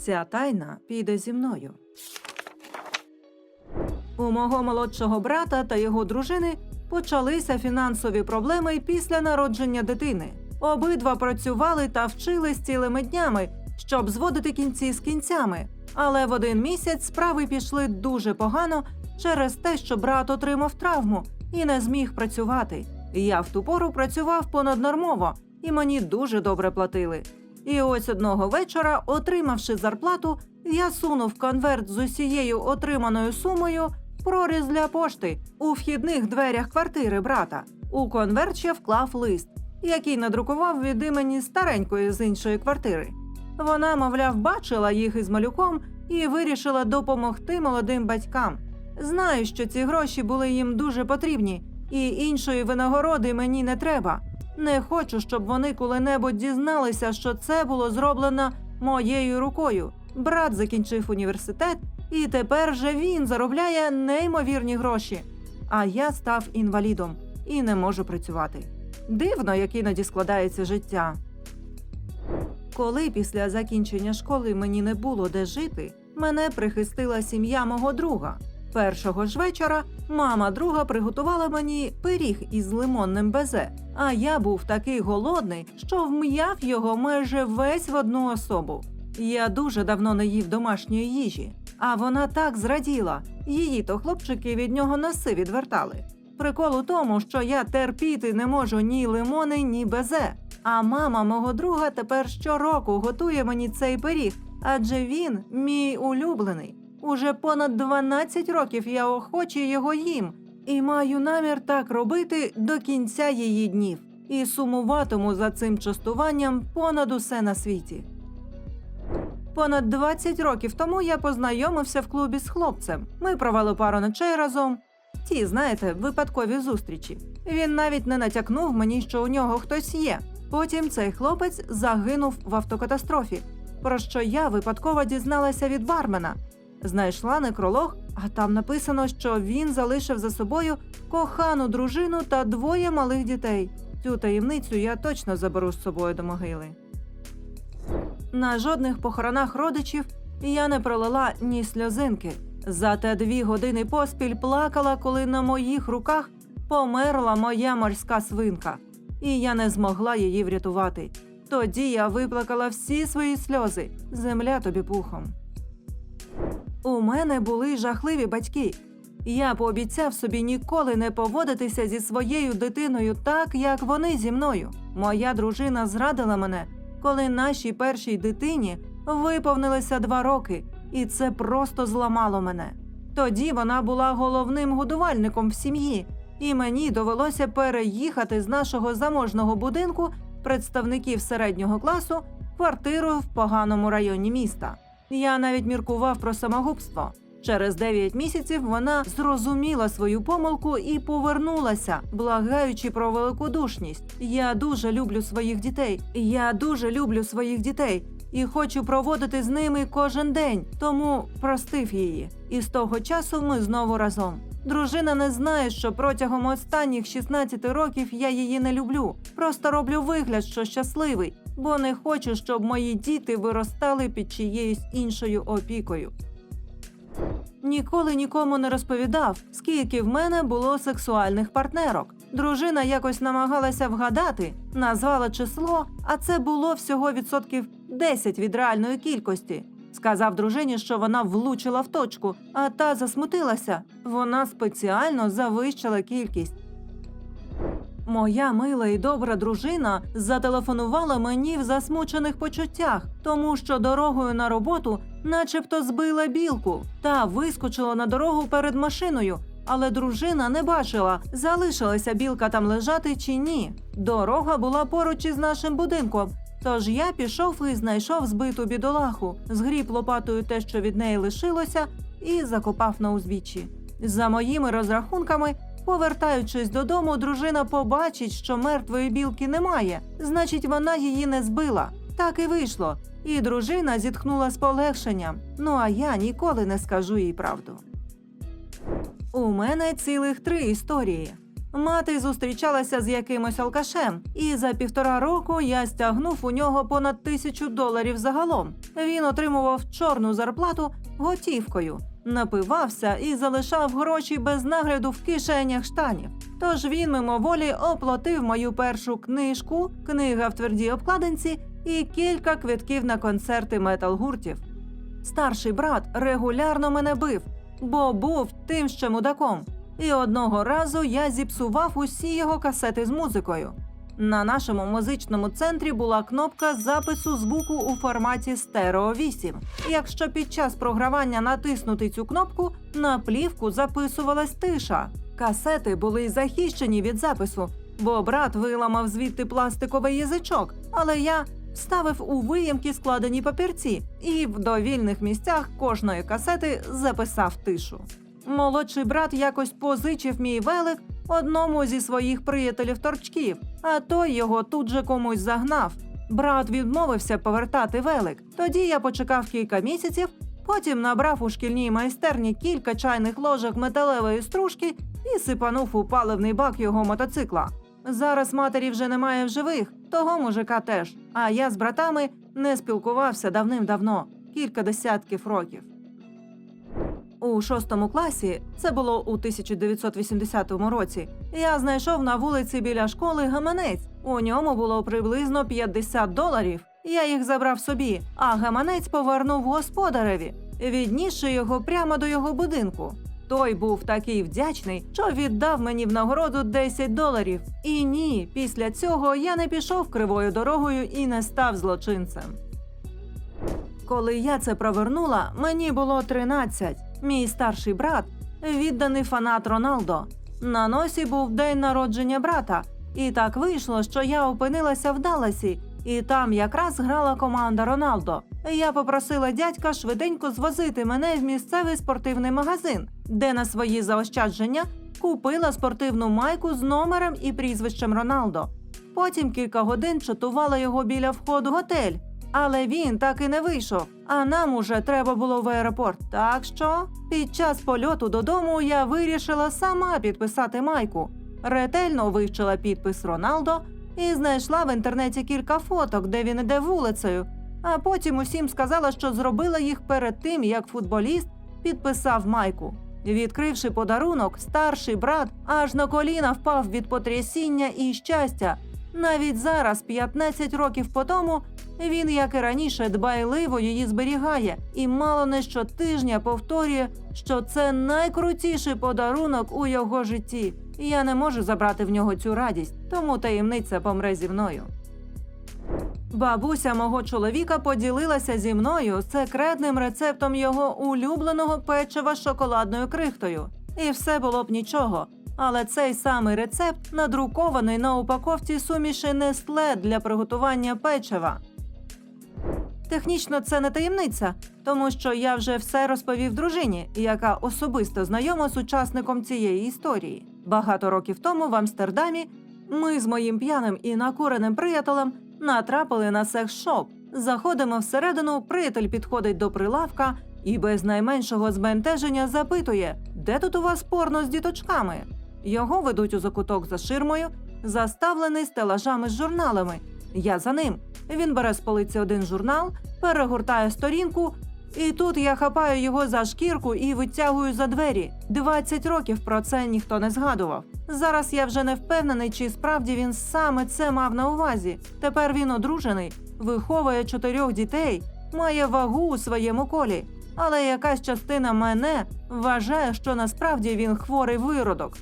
Ця тайна піде зі мною. У мого молодшого брата та його дружини почалися фінансові проблеми після народження дитини. Обидва працювали та вчились цілими днями, щоб зводити кінці з кінцями. Але в один місяць справи пішли дуже погано через те, що брат отримав травму і не зміг працювати. Я в ту пору працював понаднормово, і мені дуже добре платили. І ось одного вечора, отримавши зарплату, я сунув конверт з усією отриманою сумою проріз для пошти у вхідних дверях квартири брата. У конверт ще вклав лист, який надрукував від імені старенької з іншої квартири. Вона, мовляв, бачила їх із малюком і вирішила допомогти молодим батькам. Знаю, що ці гроші були їм дуже потрібні, і іншої винагороди мені не треба. Не хочу, щоб вони коли-небудь дізналися, що це було зроблено моєю рукою. Брат закінчив університет, і тепер же він заробляє неймовірні гроші. А я став інвалідом і не можу працювати. Дивно, як іноді складається життя. Коли після закінчення школи мені не було де жити, мене прихистила сім'я мого друга. Першого ж вечора мама друга приготувала мені пиріг із лимонним безе, а я був такий голодний, що вм'яв його майже весь в одну особу. Я дуже давно не їв домашньої їжі, а вона так зраділа. Її то хлопчики від нього носи відвертали. Прикол у тому, що я терпіти не можу ні лимони, ні безе. А мама мого друга тепер щороку готує мені цей пиріг, адже він мій улюблений. Уже понад 12 років я охоче його їм і маю намір так робити до кінця її днів і сумуватиму за цим частуванням понад усе на світі. Понад 20 років тому я познайомився в клубі з хлопцем. Ми провели пару ночей разом. Ті, знаєте, випадкові зустрічі. Він навіть не натякнув мені, що у нього хтось є. Потім цей хлопець загинув в автокатастрофі, про що я випадково дізналася від бармена. Знайшла некролог, а там написано, що він залишив за собою кохану дружину та двоє малих дітей. Цю таємницю я точно заберу з собою до могили. На жодних похоронах родичів я не пролила ні сльозинки. Зате дві години поспіль плакала, коли на моїх руках померла моя морська свинка, і я не змогла її врятувати. Тоді я виплакала всі свої сльози. Земля тобі пухом. У мене були жахливі батьки. Я пообіцяв собі ніколи не поводитися зі своєю дитиною так, як вони зі мною. Моя дружина зрадила мене, коли нашій першій дитині виповнилося два роки, і це просто зламало мене. Тоді вона була головним годувальником в сім'ї, і мені довелося переїхати з нашого заможного будинку представників середнього класу квартиру в поганому районі міста. Я навіть міркував про самогубство. Через 9 місяців вона зрозуміла свою помилку і повернулася, благаючи про великодушність. Я дуже люблю своїх дітей. Я дуже люблю своїх дітей і хочу проводити з ними кожен день. Тому простив її. І з того часу ми знову разом. Дружина не знає, що протягом останніх 16 років я її не люблю. Просто роблю вигляд, що щасливий, бо не хочу, щоб мої діти виростали під чиєюсь іншою опікою. Ніколи нікому не розповідав, скільки в мене було сексуальних партнерок. Дружина якось намагалася вгадати, назвала число, а це було всього відсотків 10 від реальної кількості. Сказав дружині, що вона влучила в точку, а та засмутилася. Вона спеціально завищила кількість. Моя мила і добра дружина зателефонувала мені в засмучених почуттях, тому що дорогою на роботу, начебто, збила білку та вискочила на дорогу перед машиною. Але дружина не бачила, залишилася білка там лежати чи ні. Дорога була поруч із нашим будинком. Тож я пішов і знайшов збиту бідолаху, згріб лопатою те, що від неї лишилося, і закопав на узбіччі. За моїми розрахунками, повертаючись додому, дружина побачить, що мертвої білки немає, значить, вона її не збила. Так і вийшло. І дружина зітхнула з полегшенням. Ну а я ніколи не скажу їй правду. У мене цілих три історії. Мати зустрічалася з якимось алкашем, і за півтора року я стягнув у нього понад тисячу доларів загалом. Він отримував чорну зарплату готівкою, напивався і залишав гроші без нагляду в кишенях штанів. Тож він мимоволі оплатив мою першу книжку, книга в твердій обкладинці і кілька квитків на концерти метал-гуртів. Старший брат регулярно мене бив, бо був тим ще мудаком. І одного разу я зіпсував усі його касети з музикою. На нашому музичному центрі була кнопка запису звуку у форматі стерео 8. Якщо під час програвання натиснути цю кнопку, на плівку записувалась тиша. Касети були захищені від запису, бо брат виламав звідти пластиковий язичок, але я вставив у виємки складені папірці і в довільних місцях кожної касети записав тишу. Молодший брат якось позичив мій велик одному зі своїх приятелів торчків, а той його тут же комусь загнав. Брат відмовився повертати велик. Тоді я почекав кілька місяців, потім набрав у шкільній майстерні кілька чайних ложок металевої стружки і сипанув у паливний бак його мотоцикла. Зараз матері вже немає в живих, того мужика теж. А я з братами не спілкувався давним-давно, кілька десятків років. У шостому класі, це було у 1980 році, я знайшов на вулиці біля школи гаманець. У ньому було приблизно 50 доларів. Я їх забрав собі, а гаманець повернув господареві, віднісши його прямо до його будинку. Той був такий вдячний, що віддав мені в нагороду 10 доларів. І ні, після цього я не пішов кривою дорогою і не став злочинцем. Коли я це провернула, мені було 13. Мій старший брат відданий фанат Роналдо. На носі був день народження брата, і так вийшло, що я опинилася в Далласі, і там якраз грала команда Роналдо. Я попросила дядька швиденько звозити мене в місцевий спортивний магазин, де на свої заощадження купила спортивну майку з номером і прізвищем Роналдо. Потім кілька годин чатувала його біля входу в готель. Але він так і не вийшов. А нам уже треба було в аеропорт. Так що під час польоту додому я вирішила сама підписати майку. Ретельно вивчила підпис Роналдо і знайшла в інтернеті кілька фоток, де він іде вулицею. А потім усім сказала, що зробила їх перед тим, як футболіст підписав майку. Відкривши подарунок, старший брат аж на коліна впав від потрясіння і щастя. Навіть зараз, 15 років по тому, він, як і раніше, дбайливо її зберігає і мало не щотижня повторює, що це найкрутіший подарунок у його житті. Я не можу забрати в нього цю радість, тому таємниця помре зі мною. Бабуся мого чоловіка поділилася зі мною секретним рецептом його улюбленого печива з шоколадною крихтою. І все було б нічого. Але цей самий рецепт надрукований на упаковці суміші Нестле для приготування печива. Технічно це не таємниця, тому що я вже все розповів дружині, яка особисто знайома з учасником цієї історії. Багато років тому в Амстердамі ми з моїм п'яним і накуреним приятелем натрапили на секс-шоп. Заходимо всередину, приятель підходить до прилавка і без найменшого збентеження запитує, де тут у вас порно з діточками. Його ведуть у закуток за ширмою, заставлений стелажами з журналами. Я за ним. Він бере з полиці один журнал, перегортає сторінку, і тут я хапаю його за шкірку і витягую за двері. 20 років про це ніхто не згадував. Зараз я вже не впевнений, чи справді він саме це мав на увазі. Тепер він одружений, виховує чотирьох дітей, має вагу у своєму колі. Але якась частина мене вважає, що насправді він хворий виродок.